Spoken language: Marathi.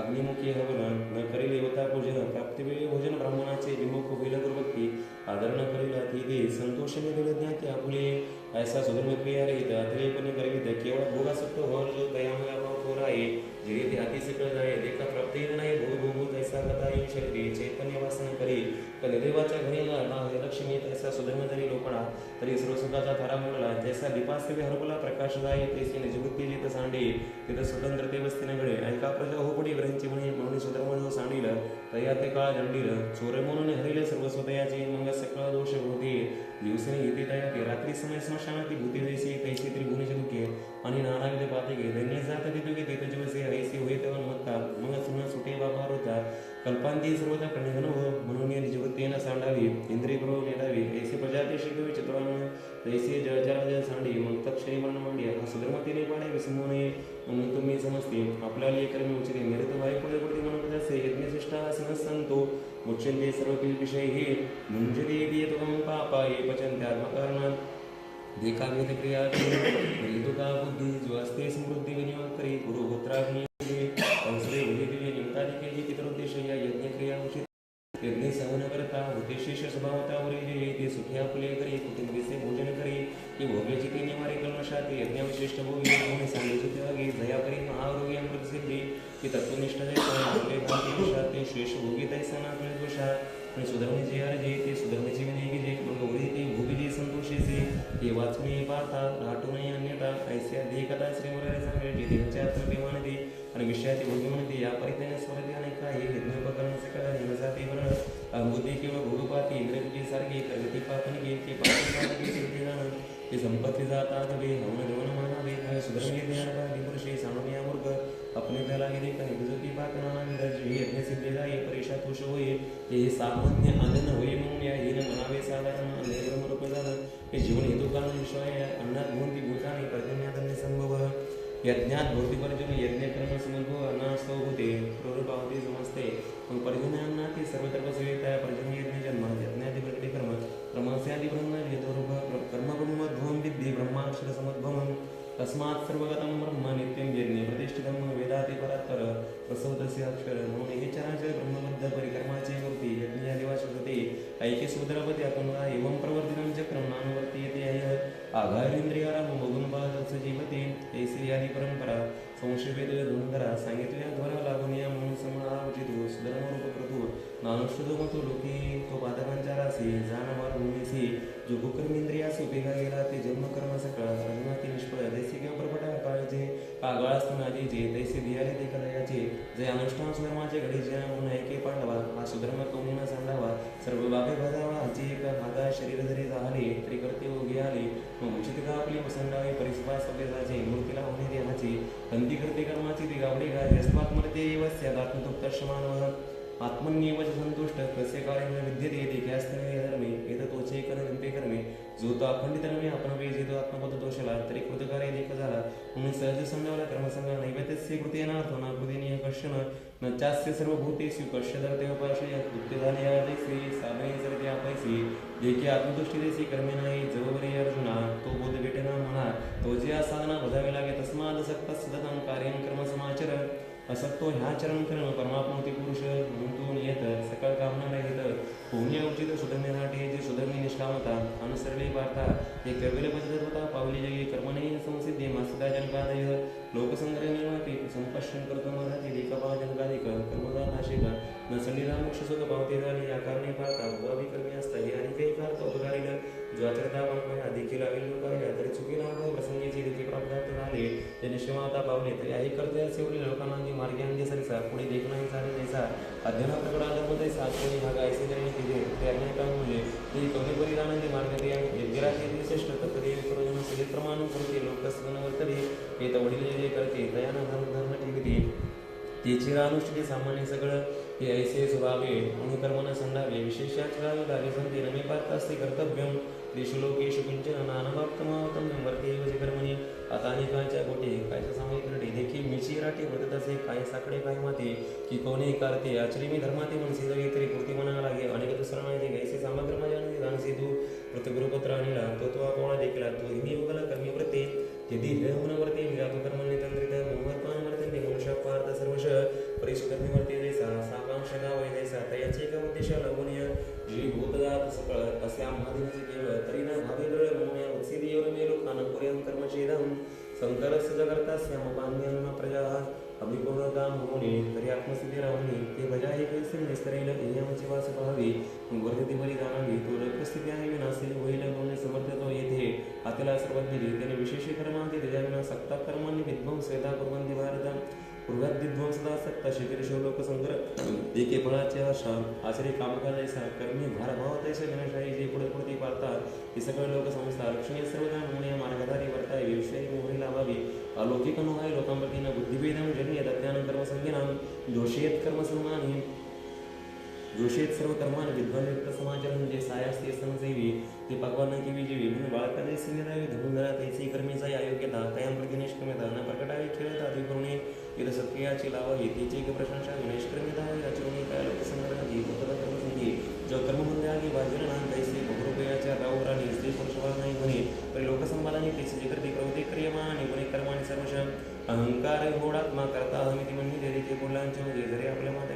अग्निमुखी हवन न करील देवता पूजन प्राप्तिवेळी भोजन ब्राह्मणाचे विमुख होईल गुरुभक्ती आदर न करील अतिथे दे संतोष मिळेल ज्ञाती आपुले. ऐसा सुधर्म क्रिया रहित अतिरेपणे करीत केवळ भोगासक्त होर जो दयामय अभाव थोर आहे जे ते अति सकळ जाय देखा प्राप्त नाही भोग भोगू तैसा कथा येऊ शकते चैतन्य वासन करी कलदेवाच्या घरी ना लक्ष्मी तैसा सुधर्म जरी लोकडा तरी सर्व सुखाचा थारा म्हणला जैसा दीपास्तवी हरकुला प्रकाशदायी तैसे निजवृत्ती जित सांडे. तिथं स्वतंत्रते वस्ती नगळे ऐका प्रजा होपडी ग्रहांची म्हणे म्हणून सुधर्म जो सांडील तया ते काळ दंडील चोर म्हणून हरिले सर्व स्वतयाचे मग सकळ दोष होते दिवसेने येते तया ते रात्री समय स्मशानाती भूती जैसी तैसी त्रिभुवनेचे दुखे आणि नानाविध पाते घे धन्य जात ते तुगे ते तुझे ऐसी होय तेव्हा म्हणता मग सुन सुटे बाबा होता कल्पांती सर्वदा प्रणिधन हो म्हणून निजवृत्तीनं सांडावी इंद्रिय बरोबर नेडावी ऐसे प्रजातीशी शिकवी चित्रान तैसे जळचराजय सांडी मग तक्षरी वर्ण मांडी हा सुधर्मतीने पाडे विसमू नये म्हणून तुम्ही समजते आपल्याला एक कर्मी उचिते निरत वाई पुढे पुढे म्हणून असे यज्ञशिष्टा आसन संतो मुच्यंते सर्व विषय हे म्हणजे ते तुम पापा ये पचन आत्मकारणात देखा वेद क्रिया स्वभावतावरील जे येते सुखे आपले करी कुठे दिसे भोजन करी की भोग्याची ते निवारे कल्मषा ते यज्ञ विशिष्ट भोगी म्हणून सांगायचे त्यागी दया करी महारोगी अमृत सिद्धी की तत्वनिष्ठ जे आपले भाग्य विषा ते शेष भोगी तैसना आपले दोषा आणि सुधर्मी जे हर जे ते सुधर्मीचे विनय की जे मग उरी ते भोगी जे संतोषेचे. हे वाचणे पाहता राहतो नाही अन्यथा ऐसे अधिकता कथा श्री मुरारी सांगेल जे त्यांच्या प्रेमाने दे आणि विषयाचे भोगी म्हणते या परित्याने स्वरते अनेक काही यज्ञोपकरण सकळ हिमजाती वर्ण बुद्धी किंवा गुरुपाती इंद्रजी सारखे प्रगती ते पापी सिद्धी जाणं ते संपत्ती जातात वे हवन धवन मानावे काय सुधर्मी ज्ञान पाहिजे पुरुषे सामान्य मूर्ख अपने त्याला गेले काही गुजती पाकना विरज हे यज्ञ सिद्धी जाई परीक्षा तुष होईल ते सामान्य आनंद होई म्हणून या हिन म्हणावे साधारण निर्म रूप झालं हे जीवन हेतू कारण विषय अन्नात भूंती यज्ञात भौतिपर्जन यज्ञ कर्म समनुभव अन्नास्तव होते प्रवृत्ती समजते मग पर्जन्यांना ते सर्वत्र सेविता पर्जन्य यज्ञ जन्म यज्ञादि प्रगती कर्म। क्रमस्यादि ब्रह्म हेतुरूप कर्म ब्रह्मध्वम ब्रह्माक्षर तस्मात् सर्वगतं ब्रह्म नित्यं यज्ञे प्रतिष्ठितं वेदाति परात्पर प्रसवतस्य अक्षर म्हणून हे चराचर ब्रह्मबद्ध परिकर्माचे दिवाशते ऐक्य आपण एवं प्रवर्तितं चक्रम येते आहे. आघारींद्रियाला बघून पाहत जीवते. ऐसी आदी परंपरा. संशयभेद धुंधरा सांगितल्या द्वारा लागून या म्हणून समळा उचित सुधर्म रूप प्रभू. नानुष्ठदो मतो लोकी. तो बाधकांच्या रासी जाणवार भूमीसी जो कुकर्मेंद्रियास उपेगा गेला ते जन्म कर्म सकळ. रंगनाती निष्फळ. दैसे किंवा प्रपटा काळ कागाळ असताना जे दैसे धियाले ते कदयाचे जे अनुष्ठान सुधर्माचे घडी जे म्हणून ऐके पांडवा. हा सुधर्म कौनीना सांडावा. सर्व बाबे भजावा हाची एक हाता शरीर जरी झाले तरी करते उगे आले. मग उचित का आपली वसंडावे परिसपा सभ्यताचे मूर्तीला होणे देहाची अंती करते कर्माची ती गावडे गाय. यस्मात मरते वस्यात आत्मतुप्त मानव आत्मन्येव संतुष्ट. कसे कार्य विद्यते येते. म्हणून सहज संडवला कर्मसंग नैवेद्यस्य कृतेनार्थ ना? कृतीने कश्यन न चास्य सर्व भूतेषु कश्य धरते उपाशय कृत्य झाले या देसी साधने सरते आपैसी जे की आत्मदृष्टी देसी कर्मे नाही जवळी अर्जुना. तो बोध भेटेना म्हणा. तो जे या साधना बजावे लागे तस्माद सक्त सततम कार्यं कर्म समाचर असत्तो ह्या चरण करण परमात्मती पुरुष म्हणून येत. सकळ कामना नाही घेत. पुण्य उचित सुधरण्यासाठी जे सुधरणे निष्कामता अनुसरले वार्ता हे कर्वेल पद्धत होता पावली जगी कर्मणे संसिद्धे मासिका जनकादय लोकसंग्रह नियमाती संपश्यन करतो कर्मदा नाशिका न संडीला मोक्ष सुख पावते झाली या कारणे पाहता उदावी कर्मी असता हे आणि काही कारता उपकारील देखील आवेल तरी चुकीला प्रसंगीची देखील प्राप्त झाले ते निश्चयमाता पावले तरी आई करते असे वडील लोकांना मार्गे अंगी सरिसा। पुढे देख नाही झाले जैसा अध्ययना प्रकटामध्ये सातवणी हा गायसे करणे तिथे ते अन्याय काम म्हणजे ती कमी परिधानांची मार्ग ते यज्ञराशी श्रेष्ठ तत्पदे प्रयोजन सगळे प्रमाण करते लोकस्वन वर्तले हे तर वडील जे करते दयानं धर्म धर्म ठेवते ते चिरानुष्ठी सामान्य सगळं हे ऐसे स्वभावे अनुकर्मन संडावे विशेषाचरावे दावे संती नमे पात्र असते कर्तव्यम देशलोकेशु किंचन नानवाप्तमावतम वर्ते कर्मणी आता अनेकांच्या गोटे कायच्या सामायिक रडे देखील राठी वदत असे काय साकडे काय माते की कोणी करते आचरी मी धर्माते म्हणसे जगे तरी कृती म्हणा लागे अनेक दुसरा माहिती गैसे सामग्र माझ्या दानसे तू पृथ्वीरुपत्र आणला तो तो आपण देखला तो हिमी उगला कर्मी व्रते यदि हे मनवर्ते जातो कर्मण्य तंत्रित मोहत्मान वर्तन्ते मनुष्य पार्थ सर्वश निष्कर्मीवरती जैसा साकांक्षता वै जैसा तयाची एक उद्देश लागून जी भूतदात सकळ असे महादेवाचे केवळ तरी न भावे गळ मोया उत्सिदियोर येऊन मेलो कानपुरे कर्मचेदम संकरस्य जगर्तस्य मपान्यं प्रजा अभिपूर्णतां होणे तरी आत्मस्थिती राहणे ते भजा एक वेळेस इयं एयामची वास पाहावी वर्गती बरी जाणावी तो रक्तस्थिती आहे विनाशी होईल म्हणून समर्थ तो येथे आतेला सर्वज्ञ त्याने विशेष कर्मांती त्याच्या विना सक्ता कर्मांनी विध्वंस यदा कुर्वन्ति भारत पूर्वात विध्वंसदा सक्ता शिखर लोक संग्रह। एके फळाची आशा आचरे कामकाज ऐसा कर्मी भार भाव तैसे विनाशाही जे पुढे पुढे पाळतात हे सगळे लोक संस्था लक्षणीय सर्वदा म्हणून या मार्गधारी वर्ताय विषयी मोहरी लावावी अलौकिक अनुहाय लोकांप्रतीनं बुद्धिभेदम जन्य तज्ञानं कर्मसंज्ञानं जोषयेत कर्मसन्मानी जोषेत सर्व कर्मान विद्वानयुक्त समाचार म्हणजे सायास्ते समजेवी ते भगवान केवी जेवी म्हणून बाळकादे सिनेरावी धनुंधरा तेची कर्मीचा अयोग्यता कयां प्रति निष्क्रम्यता न प्रकटावी खेळता ती करुणे इथं सत्क्रियाची लावावी तिची एक प्रशंसा निष्क्रम्यता याचरुणी काय लोक जो कर्मबंध ना तैसे बहुरुपयाच्या राऊराणी स्त्री पुरुषवाद नाही म्हणे पण लोकसंवादाने तेची जे करते प्रवृत्ती क्रियमाने गुणे कर्माने सर्वश अहंकार होडात्मा करता. अहमिती म्हणणे ते बोलांच्या म्हणजे जरी आपल्या माता